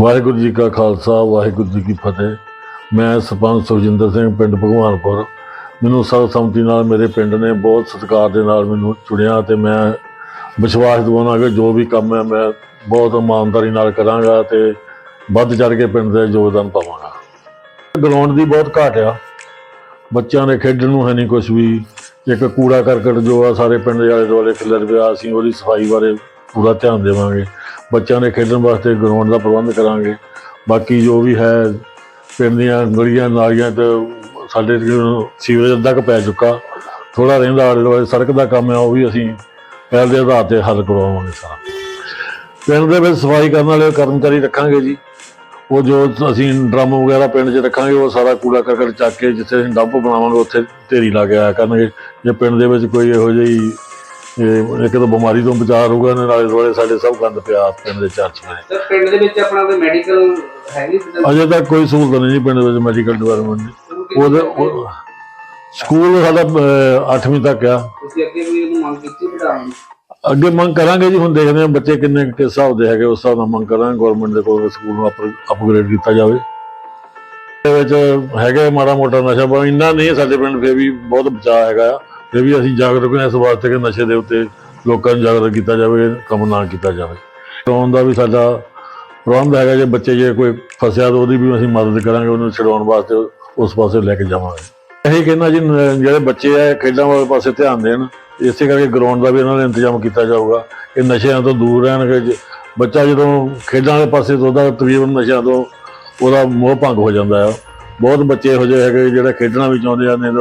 ਵਾਹਿਗੁਰੂ ਜੀ ਕਾ ਖਾਲਸਾ, ਵਾਹਿਗੁਰੂ ਜੀ ਕੀ ਫਤਿਹ। ਮੈਂ ਸਰਪੰਚ ਸੁਖਜਿੰਦਰ ਸਿੰਘ, ਪਿੰਡ ਭਗਵਾਨਪੁਰ। ਮੈਨੂੰ ਸਰਬਸੰਮਤੀ ਨਾਲ ਮੇਰੇ ਪਿੰਡ ਨੇ ਬਹੁਤ ਸਤਿਕਾਰ ਦੇ ਨਾਲ ਮੈਨੂੰ ਚੁਣਿਆ ਤੇ ਮੈਂ ਵਿਸ਼ਵਾਸ ਦਿਵਾਉਣਾ ਕਿ ਜੋ ਵੀ ਕੰਮ ਹੈ ਮੈਂ ਬਹੁਤ ਇਮਾਨਦਾਰੀ ਨਾਲ ਕਰਾਂਗਾ ਤੇ ਵੱਧ ਚੜ ਕੇ ਪਿੰਡ ਦੇ ਯੋਗਦਾਨ ਪਾਵਾਂਗਾ। ਗਰਾਊਂਡ ਦੀ ਬਹੁਤ ਘਾਟ ਆ। ਬੱਚਿਆਂ ਨੇ ਖੇਡਣ ਨੂੰ ਹੈ ਨਹੀਂ ਕੁਝ ਵੀ। ਇੱਕ ਕੂੜਾ ਕਰਕਟ ਜੋ ਆ, ਸਾਰੇ ਪਿੰਡ ਦੇ ਆਲੇ ਦੁਆਲੇ ਖਿਲਰ ਪਿਆ। ਅਸੀਂ ਉਹਦੀ ਸਫ਼ਾਈ ਬਾਰੇ ਪੂਰਾ ਧਿਆਨ ਦੇਵਾਂਗੇ। ਬੱਚਿਆਂ ਦੇ ਖੇਡਣ ਵਾਸਤੇ ਗਰਾਊਂਡ ਦਾ ਪ੍ਰਬੰਧ ਕਰਾਂਗੇ। ਬਾਕੀ ਜੋ ਵੀ ਹੈ, ਪਿੰਡ ਦੀਆਂ ਗਲੀਆਂ, ਨਾਲੀਆਂ ਤੇ ਸਾਡੇ ਸੀਵਰੇਜ ਅੱਧਾ ਕੁ ਪੈ ਚੁੱਕਾ। ਥੋੜਾ ਰਹਿੰਦਾ ਆਲੇ ਦੁਆਲੇ, ਸੜਕ ਦਾ ਕੰਮ ਹੈ, ਉਹ ਵੀ ਅਸੀਂ ਪਹਿਲ ਦੇ ਆਧਾਰ ਤੇ ਹੱਲ ਕਰਵਾਵਾਂਗੇ ਸਾਰਾ। ਪਿੰਡ ਦੇ ਵਿੱਚ ਸਫ਼ਾਈ ਕਰਨ ਵਾਲੇ ਕਰਮਚਾਰੀ ਰੱਖਾਂਗੇ ਜੀ। ਉਹ ਜੋ ਅਸੀਂ ਡਰਮ ਵਗੈਰਾ ਪਿੰਡ 'ਚ ਰੱਖਾਂਗੇ, ਉਹ ਸਾਰਾ ਕੂੜਾ ਕਰਕਟ ਚੱਕ ਕੇ ਜਿੱਥੇ ਅਸੀਂ ਡੰਪ ਬਣਾਵਾਂਗੇ, ਉੱਥੇ ਢੇਰੀ ਲਾ ਕੇ ਆਇਆ ਕਰਨਗੇ। ਜੇ ਪਿੰਡ ਦੇ ਵਿੱਚ ਕੋਈ ਇਹੋ ਜਿਹੀ ਇਹ ਇੱਕ ਤਾਂ ਬਿਮਾਰੀ ਤੋਂ ਬਚਾਅ ਇਹਨਾਂ ਨਾਲੇ ਦੁਆਲੇ ਸਾਡੇ ਸਭ ਗੰਦ ਪਿਆ ਪਿੰਡ ਦੇ ਚਰਚ ਵਿੱਚ ਸਰ ਪਿੰਡ ਦੇ ਵਿੱਚ ਆਪਣਾ ਕੋਈ ਮੈਡੀਕਲ ਹੈਗੀ ਅਜੇ ਤੱਕ ਕੋਈ ਸਹੂਲਤ ਨਹੀਂ ਪਿੰਡ ਵਿੱਚ ਮੈਡੀਕਲ ਡਿਪਾਰਟਮੈਂਟ ਦੀ ਉਹਦੇ ਉਹ- ਸਕੂਲ ਸਾਡਾ 8ਵੀਂ ਤੱਕ ਆ ਤੁਸੀਂ ਅੱਗੇ ਕੋਈ ਉਹਨੂੰ ਮੰਗ ਕੀਤੀ ਵਧਾਉਣ ਦੀ? ਅੱਗੇ ਮੰਗ ਕਰਾਂਗੇ ਜੀ ਹੁਣ ਦੇਖਦੇ ਹਾਂ ਬੱਚੇ ਕਿੰਨੇ ਕਿਸ ਹਿਸਾਬ ਦੇ ਹੈਗੇ ਉਸ ਹਿਸਾਬ ਨਾਲ ਮੰਗ ਕਰਾਂਗੇ ਗਵਰਨਮੈਂਟ ਦੇ ਕੋਲ ਸਕੂਲ ਨੂੰ ਅਪਗ੍ਰੇਡ ਕੀਤਾ ਜਾਵੇ ਇਹਦੇ ਵਿੱਚ ਹੈਗੇ ਮਾੜਾ ਮੋਟਾ ਨਸ਼ਾ ਪਰ ਇੰਨਾ ਨਹੀਂ ਹੈ ਸਾਡੇ ਪਿੰਡ ਫੇਰ ਵੀ ਬਹੁਤ ਬਚਾਅ ਹੈਗਾ ਆ। ਇਹ ਵੀ ਅਸੀਂ ਜਾਗਰੂਕ ਹਾਂ ਇਸ ਵਾਸਤੇ ਕਿ ਨਸ਼ੇ ਦੇ ਉੱਤੇ ਲੋਕਾਂ ਨੂੰ ਜਾਗਰੂਕ ਕੀਤਾ ਜਾਵੇ, ਕੰਮ ਨਾ ਕੀਤਾ ਜਾਵੇ। ਛਡਾਉਣ ਦਾ ਵੀ ਸਾਡਾ ਪ੍ਰਬੰਧ ਹੈਗਾ, ਜੇ ਬੱਚੇ ਜੇ ਕੋਈ ਫਸਿਆ ਤਾਂ ਉਹਦੀ ਵੀ ਅਸੀਂ ਮਦਦ ਕਰਾਂਗੇ, ਉਹਨੂੰ ਛਡਾਉਣ ਵਾਸਤੇ ਉਸ ਪਾਸੇ ਲੈ ਕੇ ਜਾਵਾਂਗੇ। ਇਹੀ ਕਹਿੰਦਾ ਜੀ ਜਿਹੜੇ ਬੱਚੇ ਆ ਖੇਡਾਂ ਵਾਲੇ ਪਾਸੇ ਧਿਆਨ ਦੇਣ। ਇਸੇ ਕਰਕੇ ਗਰਾਊਂਡ ਦਾ ਵੀ ਇਹਨਾਂ ਨੇ ਇੰਤਜ਼ਾਮ ਕੀਤਾ ਜਾਊਗਾ। ਕਿ ਨਸ਼ਿਆਂ ਤੋਂ ਦੂਰ ਰਹਿਣਗੇ, ਜੇ- ਬੱਚਾ ਜਦੋਂ ਖੇਡਾਂ ਵਾਲੇ ਪਾਸੇ ਤੋਂ ਉਹਦਾ ਤਕਰੀਬਨ ਨਸ਼ਿਆਂ ਤੋਂ ਉਹਦਾ ਮੋਹ ਭੰਗ ਹੋ ਜਾਂਦਾ ਆ। ਬਹੁਤ ਬੱਚੇ ਇਹੋ ਜਿਹੇ ਹੈਗੇ ਜਿਹੜੇ ਖੇਡਣਾ ਵੀ ਚਾਹੁੰਦੇ ਆ, ਨਹੀਂ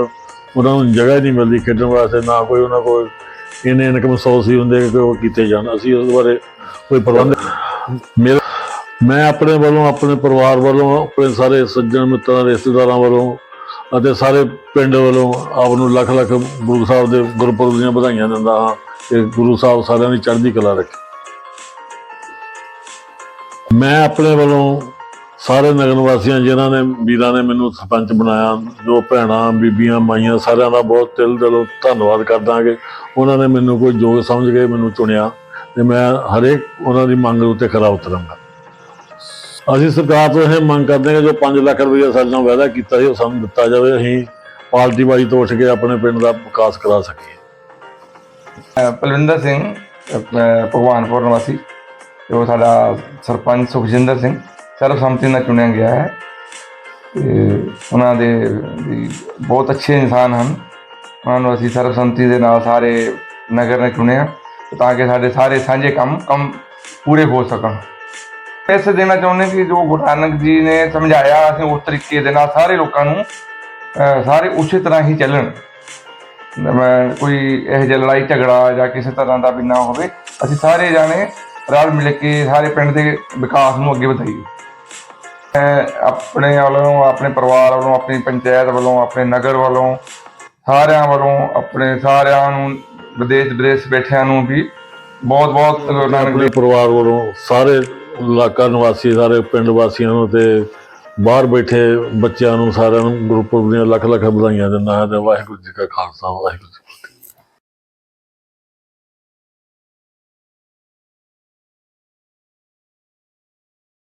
ਉਹਨਾਂ ਨੂੰ ਜਗ੍ਹਾ ਹੀ ਨਹੀਂ ਮਿਲਦੀ ਖੇਡਣ ਵਾਸਤੇ, ਨਾ ਕੋਈ ਉਹਨਾਂ ਕੋਲ ਇੰਨੇ ਇਨਕਮ ਸੋਰਸ ਹੀ ਹੁੰਦੇ ਕਿ ਉਹ ਕੀਤੇ ਜਾਣ। ਅਸੀਂ ਉਸ ਬਾਰੇ ਕੋਈ ਪ੍ਰਬੰਧ ਮੇਰਾ ਮੈਂ ਆਪਣੇ ਵੱਲੋਂ, ਆਪਣੇ ਪਰਿਵਾਰ ਵੱਲੋਂ, ਆਪਣੇ ਸਾਰੇ ਸੱਜਣ ਮਿੱਤਰਾਂ, ਰਿਸ਼ਤੇਦਾਰਾਂ ਵੱਲੋਂ ਅਤੇ ਸਾਰੇ ਪਿੰਡ ਵੱਲੋਂ ਆਪ ਨੂੰ ਲੱਖ ਲੱਖ ਗੁਰੂ ਸਾਹਿਬ ਦੇ ਗੁਰਪੁਰਬ ਦੀਆਂ ਵਧਾਈਆਂ ਦਿੰਦਾ ਹਾਂ ਤੇ ਗੁਰੂ ਸਾਹਿਬ ਸਾਰਿਆਂ ਦੀ ਚੜ੍ਹਦੀ ਕਲਾ ਰੱਖੇ। ਮੈਂ ਆਪਣੇ ਵੱਲੋਂ ਸਾਰੇ ਨਗਰ ਵਾਸੀਆਂ ਜਿਨ੍ਹਾਂ ਨੇ, ਵੀਰਾਂ ਨੇ ਮੈਨੂੰ ਸਰਪੰਚ ਬਣਾਇਆ, ਜੋ ਭੈਣਾਂ, ਬੀਬੀਆਂ, ਮਾਈਆਂ, ਸਾਰਿਆਂ ਦਾ ਬਹੁਤ ਦਿਲ, ਦਿਲੋਂ ਧੰਨਵਾਦ ਕਰਦਾਂਗੇ ਉਹਨਾਂ ਨੇ ਮੈਨੂੰ ਕੋਈ ਯੋਗ ਸਮਝ ਕੇ ਮੈਨੂੰ ਚੁਣਿਆ ਤੇ ਮੈਂ ਹਰੇਕ ਉਹਨਾਂ ਦੀ ਮੰਗ ਉੱਤੇ ਖਰਾ ਉਤਰਾਂਗਾ। ਅਸੀਂ ਸਰਕਾਰ ਤੋਂ ਇਹ ਮੰਗ ਕਰਦੇ ਹਾਂ ਕਿ ਜੋ 5 ਲੱਖ ਰੁਪਏ ਸਾਡੇ ਨਾਲ ਵਾਅਦਾ ਕੀਤਾ ਸੀ, ਉਹ ਸਾਨੂੰ ਦਿੱਤਾ ਜਾਵੇ, ਅਸੀਂ ਪਾਰਟੀ ਬਾਜੀ ਤੋਂ ਉੱਠ ਕੇ ਆਪਣੇ ਪਿੰਡ ਦਾ ਵਿਕਾਸ ਕਰਾ ਸਕੀਏ। ਅਹ ਪਲਵਿੰਦਰ ਸਿੰਘ ਭਗਵਾਨਪੁਰ ਨਿਵਾਸੀ ਜੋ ਸਾਡਾ ਸਰਪੰਚ ਸੁਖਜਿੰਦਰ ਸਿੰਘ। ਸਰਬਸੰਮਤੀ ਨਾਲ ਚੁਣਿਆ ਗਿਆ ਹੈ। ਤੇ ਉਹਨਾਂ ਦੇ ਵੀ ਬਹੁਤ ਅੱਛੇ ਇਨਸਾਨ ਹਨ। ਉਹਨਾਂ ਨੂੰ ਅਸੀਂ ਸਰਬਸੰਮਤੀ ਦੇ ਨਾਲ ਸਾਰੇ ਨਗਰ ਨੇ ਚੁਣਿਆ ਤਾਂ ਕਿ ਸਾਡੇ ਸਾਰੇ ਸਾਂਝੇ ਕੰਮ ਕੰਮ ਪੂਰੇ ਹੋ ਸਕਣ। ਇਸ ਦੇਣਾ ਚਾਹੁੰਦੇ ਕਿ ਜੋ ਗੁਰੂ ਨਾਨਕ ਜੀ ਨੇ ਸਮਝਾਇਆ, ਅਸੀਂ ਉਸ ਤਰੀਕੇ ਦੇ ਨਾਲ ਸਾਰੇ ਲੋਕਾਂ ਨੂੰ ਸਾਰੇ ਉਸੇ ਤਰ੍ਹਾਂ ਹੀ ਚੱਲਣ। ਮੈਂ ਕੋਈ ਇਹ ਜਿਹਾ ਲੜਾਈ ਝਗੜਾ ਜਾਂ ਕਿਸੇ ਤਰ੍ਹਾਂ ਦਾ ਵੀ ਨਾ ਹੋਵੇ, ਅਸੀਂ ਸਾਰੇ ਜਾਣੇ ਰਲ ਮਿਲ ਕੇ ਸਾਰੇ ਪਿੰਡ ਦੇ ਵਿਕਾਸ ਨੂੰ ਅੱਗੇ ਵਧਾਈਏ। ਮੈਂ ਆਪਣੇ ਵੱਲੋਂ ਆਪਣੇ ਪਰਿਵਾਰ ਵੱਲੋਂ ਆਪਣੀ ਪੰਚਾਇਤ ਵੱਲੋਂ ਆਪਣੇ ਨਗਰ ਵੱਲੋਂ ਸਾਰਿਆਂ ਵੱਲੋਂ ਆਪਣੇ ਸਾਰਿਆਂ ਨੂੰ ਵਿਦੇਸ਼ ਵਿਦੇਸ਼ ਬੈਠਿਆਂ ਨੂੰ ਵੀ ਬਹੁਤ ਬਹੁਤ ਆਪਣੇ ਪਰਿਵਾਰ ਵੱਲੋਂ ਸਾਰੇ ਇਲਾਕਾ ਨਿਵਾਸੀ ਸਾਰੇ ਪਿੰਡ ਵਾਸੀਆਂ ਨੂੰ ਤੇ ਬਾਹਰ ਬੈਠੇ ਬੱਚਿਆਂ ਨੂੰ ਸਾਰਿਆਂ ਨੂੰ ਗੁਰਪੁਰਬ ਦੀਆਂ ਲੱਖ ਲੱਖ ਵਧਾਈਆਂ ਦਿੰਦਾ ਹਾਂ ਤੇ ਵਾਹਿਗੁਰੂ ਜੀ ਕਾ ਖਾਲਸਾ ਵਾਹਿਗੁਰੂ।